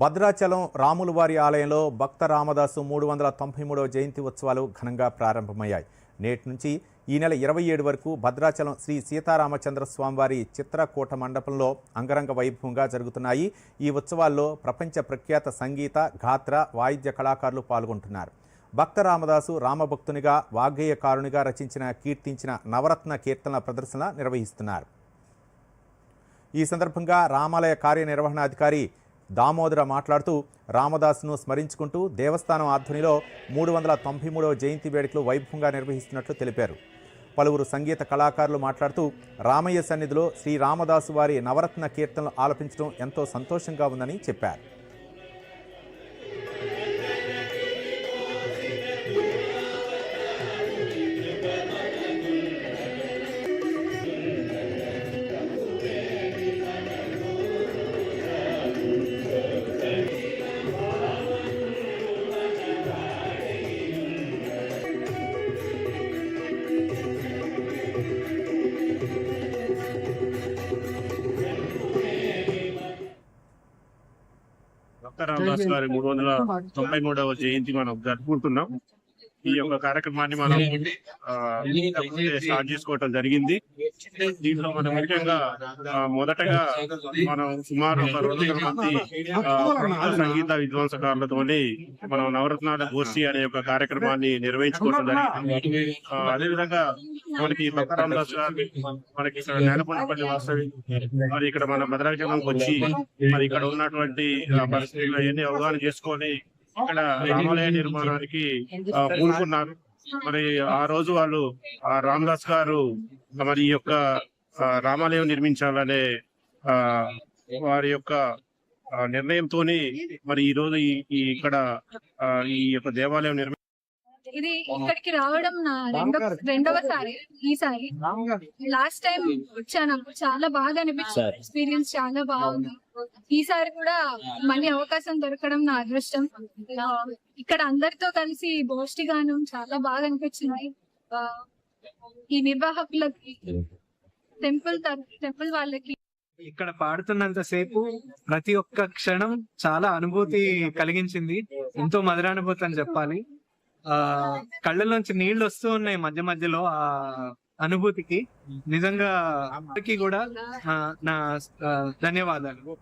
భద్రాచలం రాములవారి ఆలయంలో భక్త రామదాసు మూడు వందల తొంభై మూడవ జయంతి ఉత్సవాలు ఘనంగా ప్రారంభమయ్యాయి. నేటి నుంచి ఈ నెల ఇరవై ఏడు వరకు భద్రాచలం శ్రీ సీతారామచంద్ర స్వామివారి చిత్రకూట మండపంలో అంగరంగ వైభవంగా జరుగుతున్నాయి. ఈ ఉత్సవాల్లో ప్రపంచ ప్రఖ్యాత సంగీత గాత్ర వాయిద్య కళాకారులు పాల్గొంటున్నారు. భక్త రామదాసు రామభక్తునిగా వాగ్గేయకారునిగా రచించిన కీర్తించిన నవరత్న కీర్తనల ప్రదర్శన నిర్వహిస్తున్నారు. ఈ సందర్భంగా రామాలయ కార్యనిర్వహణాధికారి దామోదర మాట్లాడుతూ రామదాసును స్మరించుకుంటూ దేవస్థానం ఆధ్వర్యంలో మూడు వందల తొంభై మూడవ జయంతి వేడుకలు వైభవంగా నిర్వహిస్తున్నట్లు తెలిపారు. పలువురు సంగీత కళాకారులు మాట్లాడుతూ రామయ్య సన్నిధిలో శ్రీ రామదాసు వారి నవరత్న కీర్తనలు ఆలపించడం ఎంతో సంతోషంగా ఉందని చెప్పారు. రామదాస్ గారి మూడు వందల తొంభై మూడవ జయంతి మనం జరుపుకుంటున్నాం. ఈ యొక్క కార్యక్రమాన్ని మనం స్టార్ట్ చేసుకోవటం జరిగింది. దీంట్లో మనం ముఖ్యంగా మొదటగా మనం సుమారు ఒక రెండు మంది సంగీత విద్వాంసకారులతోని మనం నవరత్నాల గోష్ఠి అనే ఒక కార్యక్రమాన్ని నిర్వహించుకోవడం జరిగింది. అదేవిధంగా మనకి డాక్టర్ రామదాస్ గారు మనకి ఇక్కడ నేలకొండపల్లి వాస్తవి మరి ఇక్కడ మన భద్రాచలంకి వచ్చి మరి ఇక్కడ ఉన్నటువంటి పరిస్థితులు అవన్నీ అవగాహన చేసుకొని ఇక్కడ రామాలయ నిర్మాణానికి పూనుకున్నారు. మరి ఆ రోజు వాళ్ళు ఆ రామదాస్ గారు మరి ఈ యొక్క రామాలయం నిర్మించాలనే ఆ వారి యొక్క నిర్ణయంతోని మరి ఈ రోజు ఈ ఇక్కడ ఆ, ఈ యొక్క దేవాలయం నిర్మి ఇది ఇక్కడికి రావడం నా రెండో రెండవసారి ఈసారి లాస్ట్ టైం వచ్చాను. చాలా బాగా అనిపించింది. ఎక్స్పీరియన్స్ చాలా బాగుంది. ఈసారి కూడా మళ్ళీ అవకాశం దొరకడం నా అదృష్టం. ఇక్కడ అందరితో కలిసి గోష్ఠి గానం చాలా బాగా అనిపించింది. ఈ నిర్వాహకులకి టెంపుల్ టెంపుల్ వాళ్ళకి. ఇక్కడ పాడుతున్నంత సేపు ప్రతి ఒక్క క్షణం చాలా అనుభూతి కలిగించింది. ఎంతో మధురానుభూతి అని చెప్పాలి. ఆ కళ్ళలోంచి నీళ్ళు వస్తూ ఉన్నాయి మధ్య మధ్యలో ఆ అనుభూతికి. నిజంగా అందరికీ కూడా ఆ, నా ధన్యవాదాలు.